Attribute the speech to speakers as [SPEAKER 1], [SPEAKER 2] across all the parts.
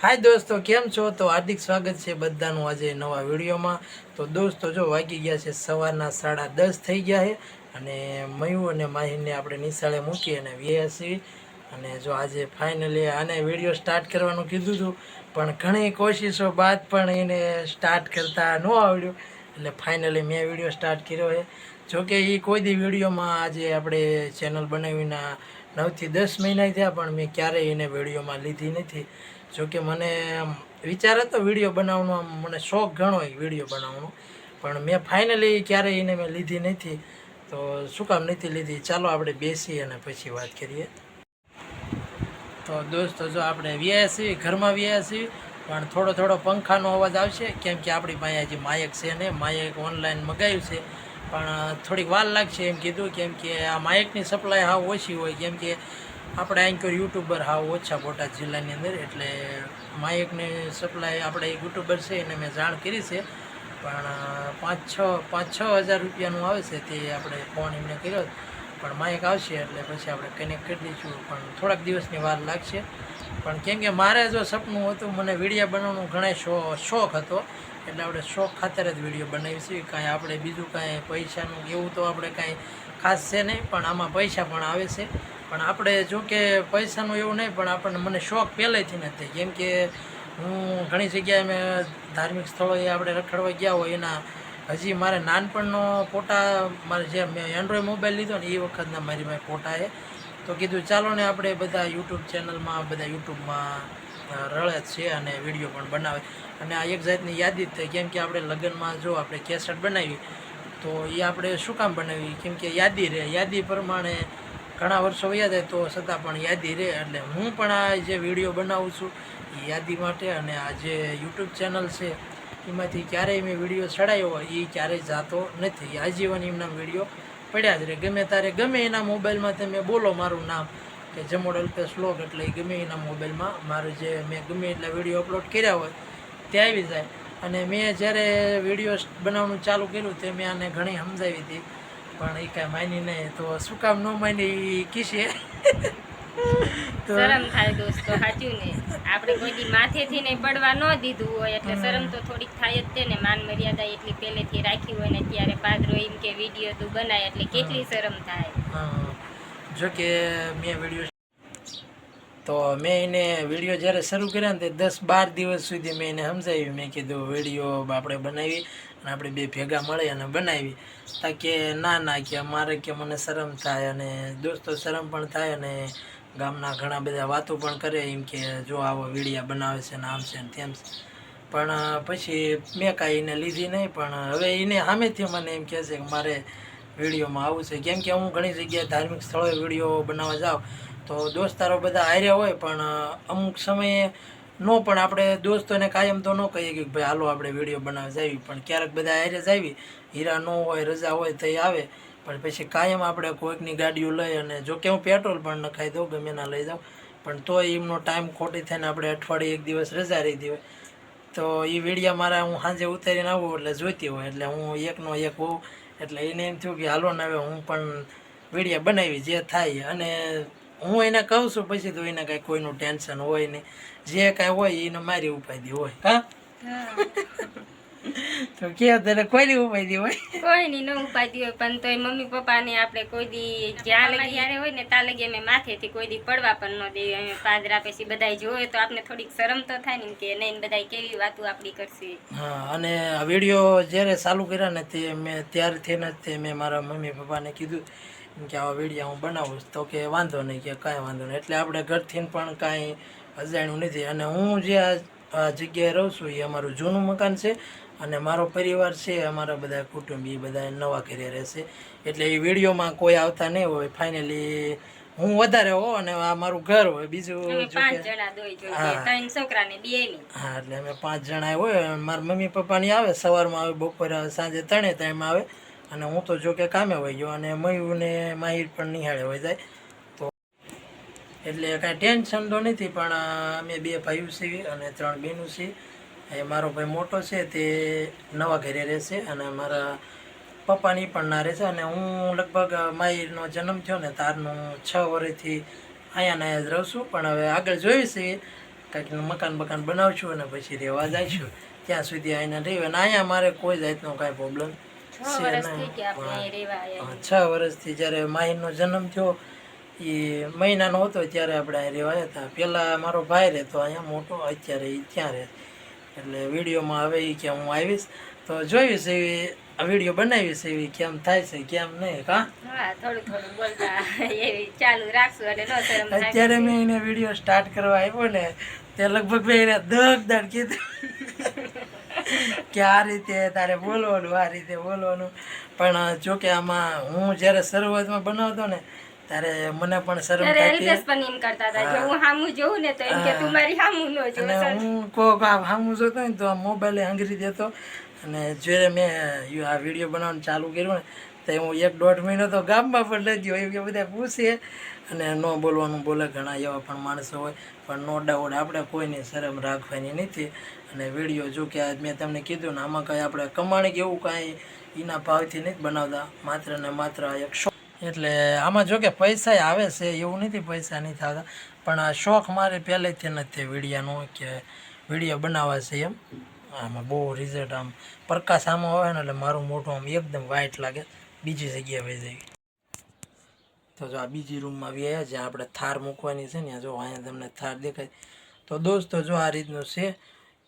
[SPEAKER 1] હાય દોસ્તો, કેમ છો? તો હાર્દિક સ્વાગત છે બધાનું આજે નવા વિડીયોમાં. તો દોસ્તો, જો વાગી ગયા છે સવારના સાડા દસ થઈ ગયા છે અને મયુ અને માહિને આપણે નિશાળે મૂકી અને વ્યાસી અને જો આજે ફાઇનલી આને વીડિયો સ્ટાર્ટ કરવાનું કીધું હતું પણ ઘણી કોશિશો બાદ પણ એને સ્ટાર્ટ કરતા ન આવડ્યું. એટલે ફાઇનલી મેં વીડિયો સ્ટાર્ટ કર્યો છે. જોકે એ કોઈ દી વિડીયોમાં આજે આપણે ચેનલ બનાવીના નવથી દસ મહિના થયા, પણ મેં ક્યારેય એને વિડીયોમાં લીધી નથી. જોકે મને આમ વિચાર હતો વીડિયો બનાવવાનો, આમ મને શોખ ઘણો વીડિયો બનાવવાનો. પણ મેં ફાઇનલી ક્યારેય એને મેં લીધી નથી, તો શું કામ નથી લીધી? ચાલો આપણે બેસી અને પછી વાત કરીએ. તો દોસ્તો, જો આપણે વ્યાયા છીએ, ઘરમાં વ્યાયા છીએ, પણ થોડો થોડો પંખાનો અવાજ આવશે, કેમ કે આપણી પાસે હજી માયક છે ને માયક ઓનલાઈન મગાવ્યું છે. પણ થોડીક વાર લાગશે એમ કીધું, કેમ કે આ માયકની સપ્લાય હાવ ઓછી હોય, કેમ કે આપણે કોઈ યુટ્યુબર હાવ ઓછા બોટાદ જિલ્લાની અંદર, એટલે માયકની સપ્લાય આપણે યુટ્યુબર છે, એને મેં જાણ કરી છે. પણ પાંચ છ પાંચ છ હજાર રૂપિયાનું આવે છે તે આપણે ફોન એમને કર્યો. પણ માયક આવશે એટલે પછી આપણે કનેક્ટ કરી દઈશું. પણ થોડાક દિવસની વાર લાગશે. પણ કેમ કે મારે જો સપનું હતું, મને વીડિયો બનાવવાનું ઘણા શો, શોખ હતો. એટલે આપણે શોખ ખાતર જ વીડિયો બનાવીશું કાંઈ આપણે બીજું કાંઈ પૈસાનું એવું તો આપણે કાંઈ ખાસ છે નહીં, પણ આમાં પૈસા પણ આવે છે. પણ આપણે જો કે પૈસાનું એવું નહીં, પણ આપણને મને શોખ પહેલેથી નથી કેમ કે હું ઘણી જગ્યાએ મેં ધાર્મિક સ્થળોએ આપણે રખડવા ગયા હોય, એના હજી મારે નાનપણનો ફોટા, મારે જે મેં એન્ડ્રોઈડ મોબાઈલ લીધો ને, એ વખતના મારી પાસે ફોટા છે. તો કીધું, ચાલો ને આપણે બધા યુટ્યુબ ચેનલમાં બધા યુટ્યુબમાં રળે છે અને વીડિયો પણ બનાવે. અને આ એક જાતની યાદી જ થઈ. કેમ કે આપણે લગ્નમાં જો આપણે કેસેટ બનાવી, તો એ આપણે શું કામ બનાવી? કેમ કે યાદી રહે યાદી પ્રમાણે ઘણા વર્ષો વયા જાય તો છતાં પણ યાદી રહે એટલે હું પણ આ જે વીડિયો બનાવું છું, એ યાદી માટે અને આ જે યુટ્યુબ ચેનલ છે, એમાંથી ક્યારેય મેં વીડિયો ચડાવ્યો હોય, એ ક્યારેય જાતો નથી. આજીવન એમના વીડિયો પડ્યા જ રહે. ગમે તારે ગમે એના મોબાઈલમાં તમે બોલો મારું નામ, કે જમોડ અલ્પેશ વ્લોગ એટલે ગમે એના મોબાઈલમાં મારું જે મેં ગમે એટલા વીડિયો અપલોડ કર્યા હોય, તે આવી જાય. અને મેં જ્યારે વીડિયો બનાવવાનું ચાલુ કર્યું તે મેં આને ઘણી સમજાવી હતી. પણ એ કાંઈ માની નહીં તો શું કામ ન માની એ કીશે તો
[SPEAKER 2] શરમ થાય દોસ્તો સાચું ને. આપણે કોઈ માથેથી ને પડવા ન દીધું હોય એટલે શરમ તો થોડીક થાય જ છે ને. માન મર્યાદા એટલી પહેલેથી રાખી હોય ને ત્યારે પાદરો એમ કે વીડિયો તું બનાય એટલે કેટલી શરમ થાય.
[SPEAKER 1] જો કે મેં વીડિયો તો મેં એને વીડિયો જ્યારે શરૂ કર્યા ને તે દસ બાર દિવસ સુધી મેં એને સમજાવ્યું. મેં કીધું વીડિયો આપણે બનાવી. અને આપણે બે ભેગા મળી અને બનાવી. તા કે ના ના મારે કે મને શરમ થાય અને દોસ્તો શરમ પણ થાય અને ગામના ઘણા બધા વાતો પણ કરે એમ કે જો આવો વીડિયા બનાવે છે ને આમ છે ને તેમ છે. પણ પછી મેં કાંઈ એને લીધી નહીં, પણ હવે એને સામેથી મને એમ કહે છે કે મારે વિડીયોમાં આવું છે. કેમ કે હું ઘણી જગ્યાએ ધાર્મિક સ્થળોએ વીડિયો બનાવવા જાઉં. તો દોસ્તારો બધા હાર્યા હોય, પણ અમુક સમયે નો, પણ આપણે દોસ્તોને કાયમ તો ન કહીએ કે ભાઈ, હાલો, આપણે વીડિયો બનાવવા જાવી. પણ ક્યારેક બધા હારે જાવી, હીરા ન હોય, રજા હોય, તો આવે. પણ પછી કાયમ આપણે કોઈકની ગાડીઓ લઈ અને જો કે હું પેટ્રોલ પણ નખાઈ દઉં, ગમે ના લઈ જાઉં. પણ તોય એમનો ટાઈમ ખોટી થઈને આપણે અઠવાડિયે એક દિવસ રજા રહી હોય. તો એ વિડીયા મારા હું સાંજે ઉતારીને આવું એટલે જોઈતી હોય. એટલે હું એકનો એક હોઉં. એટલે એને એમ થયું કે, હાલો ને, હવે હું પણ વિડીયા બનાવી જે થાય. અને હું એને કહું છું પછી તો એને કાંઈ કોઈનું ટેન્શન હોય નહીં. જે કાંઈ હોય એને મારી ઉપાધિ હોય હા? તો કે તને કોઈની ઉપાધિ હોય?
[SPEAKER 2] કોઈ ની ન ઉપાધી હોય પણ તોય મમ્મી પપ્પાને આપણે કોઈ દી જ્યાં લગી જયારે હોય ને ત્યાં લગી અમે માથેથી કોઈ દી પડવા પણ ન દઈએ અમે પાદરા પછી બધા જોવે તો આપણે થોડીક શરમ તો થાય ને કે નહીં બધા કેવી વાતો આપણી કરશે.
[SPEAKER 1] હા અને આ વીડિયો જ્યારે ચાલુ કર્યા ને તે મેં ત્યારથી ને તે મેં મારા મમ્મી પપ્પાને કીધું કે આવા વિડીયા હું બનાવું. તો કે વાંધો નહીં કે કાંઈ વાંધો નહીં. એટલે આપણે ઘરથી પણ કાંઈ અજાણ્યું નથી. અને હું જે આ જગ્યાએ રહું છું એ અમારું જૂનું મકાન છે અને મારો પરિવાર છે અમારા બધા કુટુંબી બધા નવા ઘરે રહેશે એટલે એ વિડીયોમાં કોઈ આવતા નહીં હોય. ફાઇનલી હું વધારે હો અને આ મારું ઘર હોય. બીજું હા. એટલે અમે પાંચ જણા હોય. મારા મમ્મી પપ્પાની આવે સવારમાં આવે બપોરે આવે સાંજે ત્રણે ટાઈમ આવે. અને હું તો જો કે કામે હોય ગયો અને મયુને માહિર પણ નિહાળે હોય જાય. તો એટલે કાંઈ ટેન્શન તો નથી, પણ અમે બે ભાઈઓ છીએ અને ત્રણ બહેનો છીએ. એ મારો ભાઈ મોટો છે, તે નવા ઘરે રહેશે અને મારા પપ્પાની પણ ના રહેશે. અને હું લગભગ માહિરનો જન્મ થયો ને તારનું છ વર્ષથી અહીંયા ને અહીંયા જ રહું છું. પણ હવે આગળ છે, કાંઈક મકાન બકાન બનાવશું અને પછી રહેવા જઈશું. ત્યાં સુધી આવીને રહી અને અહીંયા મારે કોઈ જાતનો કાંઈ પ્રોબ્લેમ
[SPEAKER 2] છ
[SPEAKER 1] વર્ષથી જ્યારે માહીનો જન્મ થયો એ મહિનાનો હતો ત્યારે આપણે અહીં રહેવા આવ્યા હતા. પહેલાં મારો ભાઈ રહેતો અહીંયા મોટો અત્યારે એ ત્યાં રહે. એટલે વિડીયોમાં હવે એ કે હું આવીશ. તો જોઈશ એવી વીડિયો બનાવીશ એવી કેમ થાય છે કેમ નહીં કા
[SPEAKER 2] હા થોડું થોડું બોલતા એવી ચાલુ રાખશું અને ન શરમ રાખી.
[SPEAKER 1] અત્યારે મેં એને વીડિયો સ્ટાર્ટ કરવા આવ્યો ને તે લગભગ મેં એને દગ દડ કીધું. કે આ રીતે તારે બોલવાનું આ રીતે બોલવાનું. પણ જો કે આમાં હું જ્યારે શરૂઆતમાં બનાવતો ને ત્યારે મને પણ શરમ થતી.
[SPEAKER 2] પણ એમ કરતા હતા જો હું. સામું જોઉં ને તો એમ કે તું મારી સામું ન જો
[SPEAKER 1] હું કોક આ સામું જોતો ને તો મોબાઈલ હંગરી દેતો. અને જ્યારે મેં યો આ વીડિયો બનાવવાનું ચાલુ કર્યું ને તો હું એક દોઢ મહિનો તો ગામમાં પણ લઈ ગયો એમ બધા પૂછે. અને ન બોલવાનું બોલે, ઘણા એવા પણ માણસો હોય. પણ નો ડાઉટ આપણે કોઈની શરમ રાખવાની નથી. અને વીડિયો જો કે આજ મેં તમને કીધું ને, આમાં કાંઈ આપણે કમાણી કે એવું કાંઈ એના ભાવથી નથી બનાવતા. માત્ર ને માત્ર એક શોખ એટલે આમાં જો કે પૈસા આવે છે, એવું નથી પૈસા નહીં થતા. પણ આ શોખ મારે પહેલેથી નથી વિડીયાનો, કે વીડિયો બનાવવા છે એમ. આમાં બહુ રિઝલ્ટ આમ પ્રકાશ આમાં હોય ને એટલે મારું મોઢું આમ એકદમ વ્હાઇટ લાગે. બીજી જગ્યાએ વહી જાય તો જો આ બીજી રૂમમાં આવી આવ્યા જ્યાં આપણે થાર મૂકવાની છે ને જો અહીંયા તમને થાર દેખાય. તો દોસ્તો જો આ રીતનું છે,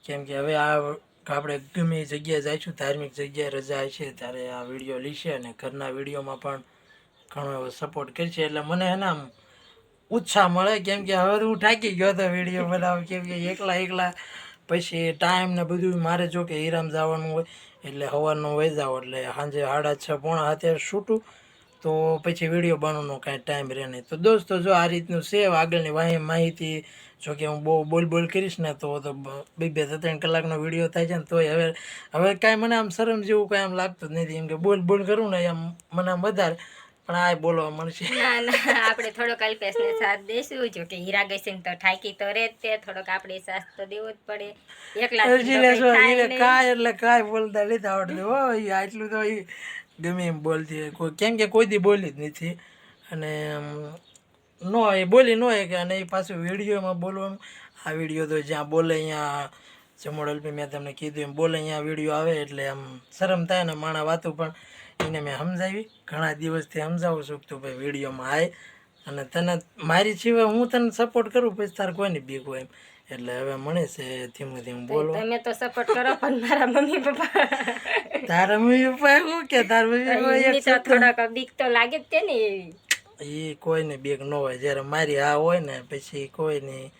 [SPEAKER 1] કેમ કે હવે આ આપણે ગમે એ જગ્યાએ જઈશું ધાર્મિક જગ્યાએ રજા છે, ત્યારે આ વીડિયો લીશે અને ઘરના વિડીયોમાં પણ ઘણો એવો સપોર્ટ કરશે. એટલે મને એને આમ ઉત્સાહ મળે, કેમ કે હવે હું થાકી ગયો હતો વીડિયો બનાવ કેમ કે એકલા એકલા પછી ટાઈમ ને બધું મારે જો કે હીરામ જવાનું હોય એટલે સવારનો વહી એટલે સાંજે સાડા છ પોણા હાથે છૂટું. તો પછી વીડિયો બનાવવાનો કાંઈ ટાઈમ રહે નહીં. તો દોસ્તો, જો આ રીતનું છે, આગળની વાહી માહિતી, જો કે હું બહુ બોલ બોલ કરીશ ને, તો તો બે બે ત્રણ કલાકનો વીડિયો થાય છે ને, તોય હવે હવે કાંઈ મને આમ શરમ જેવું કાંઈ આમ લાગતું જ નથી. એમ કે બોલ બોલ કરું ને, એમ મને આમ વધારે પણ આ બોલવા મળશે.
[SPEAKER 2] ના ના આપણે થોડોક અલ્પેશને સાથ દેશું. જો કે હીરા ગઈ તો થાકી તો રહે તે થોડોક આપણે સાથ તો દેવો જ પડે. એકલા
[SPEAKER 1] હજી કાંઈ એટલે કાંઈ બોલતા લીધા આવડતું. હો આટલું તો ગમે એમ બોલતી કોઈ કેમ કે કોઈ દી બોલી જ નથી. અને નો એ બોલી ન કે અને એ પાછું વિડીયોમાં બોલવાનું. આ વીડિયો તો જ્યાં બોલે અહીંયા ચમોડલપી મેં તમને કીધું એમ બોલે અહીંયા વીડિયો આવે એટલે આમ શરમ થાય ને માણા વાતું પણ એને મેં સમજાવી. ઘણા દિવસથી સમજાવું છું કે તું ભાઈ વિડીયોમાં આય અને તને મારી સિવાય હું તને સપોર્ટ કરું પછી તારે કોઈની બીક હોય એમ. એટલે હવે મને છે ધીમું ધીમું બોલો
[SPEAKER 2] તમે તો સપોર્ટ કરો પણ મારા મમ્મી પપ્પા.
[SPEAKER 1] તારા મમ્મી પપ્પા એવું કે? તારા મમ્મી પપ્પા
[SPEAKER 2] થોડોક બીક તો લાગે જ તે ને
[SPEAKER 1] એ કોઈને બીક ન હોય. જ્યારે મારી આ હોય ને પછી કોઈ નહીં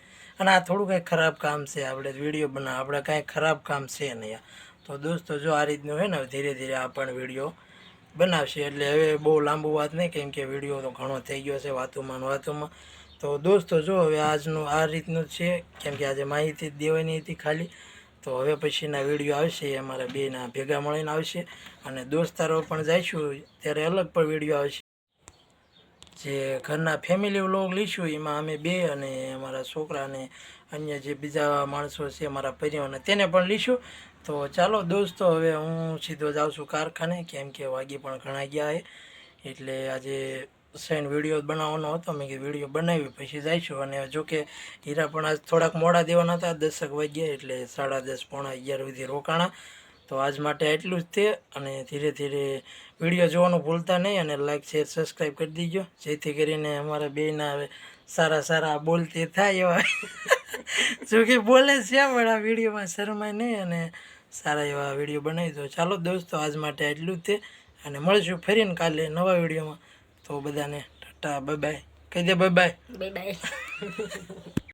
[SPEAKER 1] અને આ થોડું કંઈ ખરાબ કામ છે. આપણે વીડિયો બનાવ આપણે કાંઈ ખરાબ કામ છે નહીં. તો દોસ્તો જો આ રીતનું હોય ને ધીરે ધીરે આ પણ વીડિયો બનાવશે. એટલે હવે બહુ લાંબુ વાત નહીં, કેમ કે વીડિયો તો ઘણો થઈ ગયો છે વાતોમાં વાતોમાં. તો દોસ્તો જો, હવે આજનું આ રીતનું છે. કેમ કે આજે માહિતી દેવાની હતી ખાલી. તો હવે પછીના વીડિયો આવશે એ અમારા બેના ભેગા મળીને આવશે. અને દોસ્તારો પણ જઈશું, ત્યારે અલગ પણ વીડિયો આવશે. જે ઘરના ફેમિલી વ્લોગ લઈશું, એમાં અમે બે અને અમારા છોકરા અને અન્ય જે બીજા માણસો છે, અમારા પરિવારને, તેને પણ લઈશું. તો ચાલો દોસ્તો, હવે હું સીધો જાઉં છું કારખાને, કેમ કે વાગી પણ ઘણા ગયા છે એટલે આજે સૈન વીડિયો બનાવવાનો હતો. મેં કે વીડિયો બનાવી, પછી જઈશું. અને જો કે હીરા પણ આજ થોડાક મોડા દેવાના હતા, દસક વાગ્યા એટલે સાડા દસ પોણા અગિયાર સુધી રોકાણા. તો આજ માટે એટલું જ તે, અને ધીરે ધીરે વીડિયો જોવાનું ભૂલતા નહીં, અને લાઈક શેર સબસ્ક્રાઈબ કરી દીજો. જેથી કરીને અમારા બેના સારા સારા બોલતી થાય એવા. જો કે બોલે છે, પણ આ વિડીયોમાં શરમાય નહીં અને સારા એવા વીડિયો બનાવી દો. ચાલો દોસ્તો, આજ માટે એટલું જ તે. અને મળશું ફરીને કાલે નવા વિડીયોમાં. તો બધાને ટાટા બાય કહી દે બાય બાય
[SPEAKER 2] બાય બાય